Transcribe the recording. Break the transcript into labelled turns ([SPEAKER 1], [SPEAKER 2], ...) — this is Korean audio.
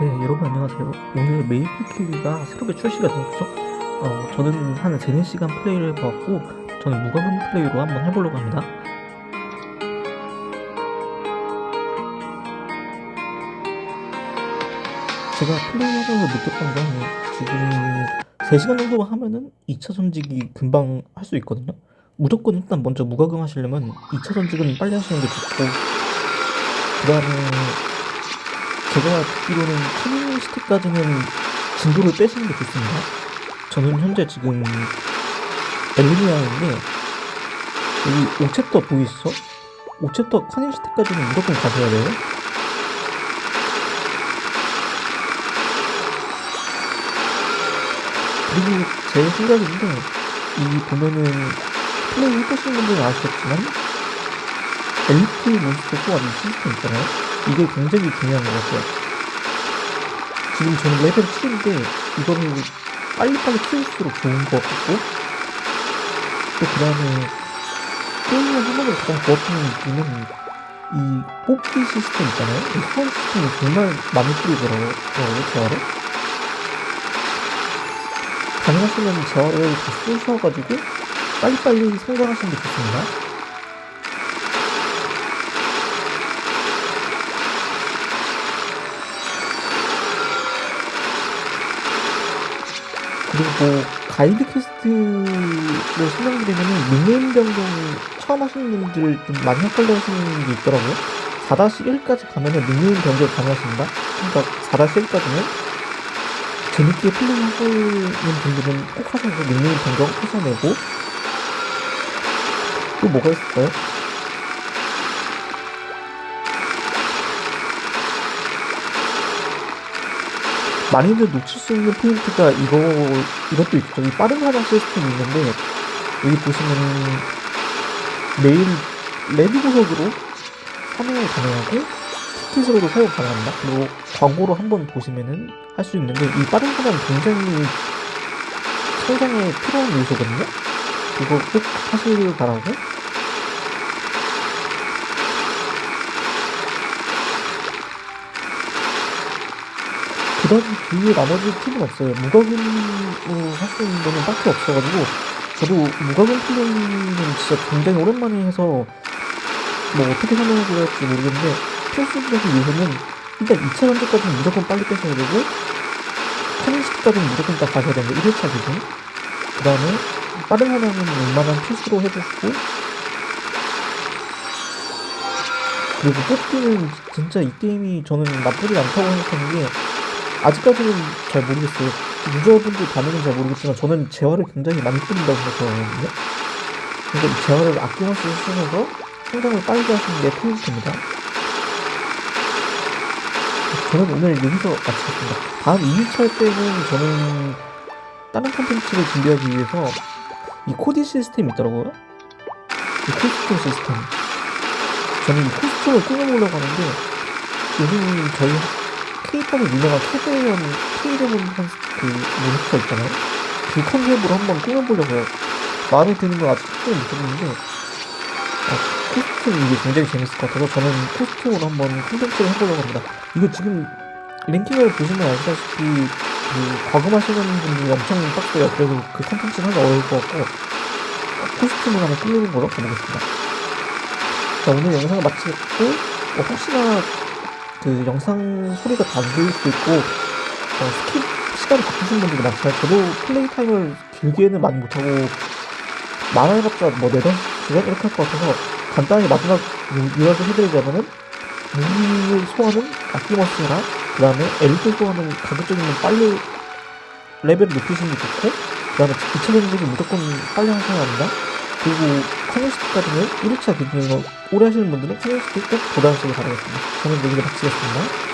[SPEAKER 1] 네, 여러분 안녕하세요. 오늘 메이플 킬리가 새롭게 출시가 되었죠. 어, 저는 한 3, 4시간 플레이를 해보았고, 저는 무과금 플레이로 한번 해보려고 합니다. 제가 플레이하면서 느꼈던 건 지금 3시간 정도만 하면은 2차 전직이 금방 할 수 있거든요. 무조건 일단 먼저 무과금 하시려면 2차 전직은 빨리 하시는 게 좋고, 그 다음에 제가 듣기로는 커뮤니스트까지는 진도를 빼시는 게 좋습니다. 저는 현재 지금 엘리미아인데 여기 5챕터 보이시죠? 5챕터 커뮤니스트까지는 무조건 가셔야 돼요. 그리고 제 생각인데 이 보면은 플레이 해보신 분들은 아시겠지만 엘리트 몬스터 소환 이 시스템 있잖아요. 이게 굉장히 중요한 것 같아요. 지금 저는 레벨 7인데 이거를 빨리빨리 키울수록 좋은 것 같고 또 그 다음에 게임을 하면서 가장 좋았던 느낌은 이 뽑기 시스템 있잖아요. 이 소환 시스템이 정말 많이 뿌리더라고요. 재화를. 가능하시면 재화를 다 쓰셔가지고 빨리빨리 성장하시는 게 좋습니다. 그리고 뭐 가이드 퀘스트를 설명드리면은 닉네임 변경 처음 하시는 분들 좀 많이 헷갈려 하시는 게 있더라고요. 4-1까지 가면은 닉네임 변경 가능하십니다. 그러니까 4-1까지는 재밌게 플레이하시는 분들은 꼭 하셔서 닉네임 변경 하셔내고 또 뭐가 있을까요? 많이들 놓칠 수 있는 포인트가 이거 이것도 있죠. 이 빠른 하장 시스템이 있는데 여기 보시면은 매일 레드 구석으로 사용이 가능하고 티켓으로도 사용 가능합니다. 그리고 광고로 한번 보시면은 할 수 있는데 이 빠른 하장 굉장히 성장에 필요한 요소거든요. 이거 꼭 하시길 바라고 그 다음 뒤에 나머지 팁은 없어요. 무과금으로 할수 있는 거는 딱히 없어가지고 저도 무과금 플레이는 진짜 굉장히 오랜만에 해서 뭐 어떻게 설명해 드려야 할지 모르겠는데 필수적인 요소는 일단 2차 전제까지는 무조건 빨리 빼셔야 되고 커뮤니스트까지는 무조건 딱 가셔야 되는데 1회차 기준 그 다음에 빠른 하나는 웬만한 필수로 해주시고 그리고 뽑기는 진짜 이 게임이 저는 나쁘지 않다고 생각하는 게 아직까지는 잘 모르겠어요. 유저분들 반응은 잘 모르겠지만 저는 재화를 굉장히 많이 뿌린다고 생각하거든요. 그러니까 이 재화를 아낌없이 쓰면서 성장을 빨리 하시는 게 포인트입니다. 저는 오늘 여기서 마치겠습니다. 다음 2일차 때는 저는 다른 컨텐츠를 준비하기 위해서 이 코디 시스템이 있더라고요. 이 코스튬 시스템. 저는 이 코스튬을 꾸며보려고 하는데 요즘 저희 K-팝의 유명한 캐대현 K-레몬 그 몬스터 있잖아요. 그 컨셉으로 한번 꾸며보려고요. 마음에 드는 건 아직 확정이 못했는데 아, 코스튬 이게 굉장히 재밌을 것 같아서 저는 코스튬으로 한번 콘텐츠를 해보려고 합니다. 이거 지금 랭킹을 보시면 아시다시피 그 과금하시는 분들이 엄청 빡세요. 그래서 그 콘텐츠는 하기 어려울 것 같고 코스튬을 한번 꾸미는 걸로 가보겠습니다. 자 오늘 영상을 마치겠고 어, 혹시나 그 영상 소리가 다안 들릴 수도 있고 어, 스킵 시간이 바쁘신 분들도 많잖아요. 저도 플레이 타임을 길게는 많이 못하고 말해봤자 뭐 4, 5시간 이렇게 할 것 같아서 간단히 마지막 요약을 해드리자면은 무기를 소화는 아낌없이 해라 그 다음에 엘리트 소화는 가급적이면 빨리 레벨을 높이시는 게 좋고 그 다음에 2차 경쟁이 무조건 빨리 하셔야 합니다. 그리고 커뮤니스트까지는 1회차 기준으로 오래 하시는 분들은 커뮤니스트 꼭 도달하시길 바라겠습니다. 저는 여기서 마치겠습니다.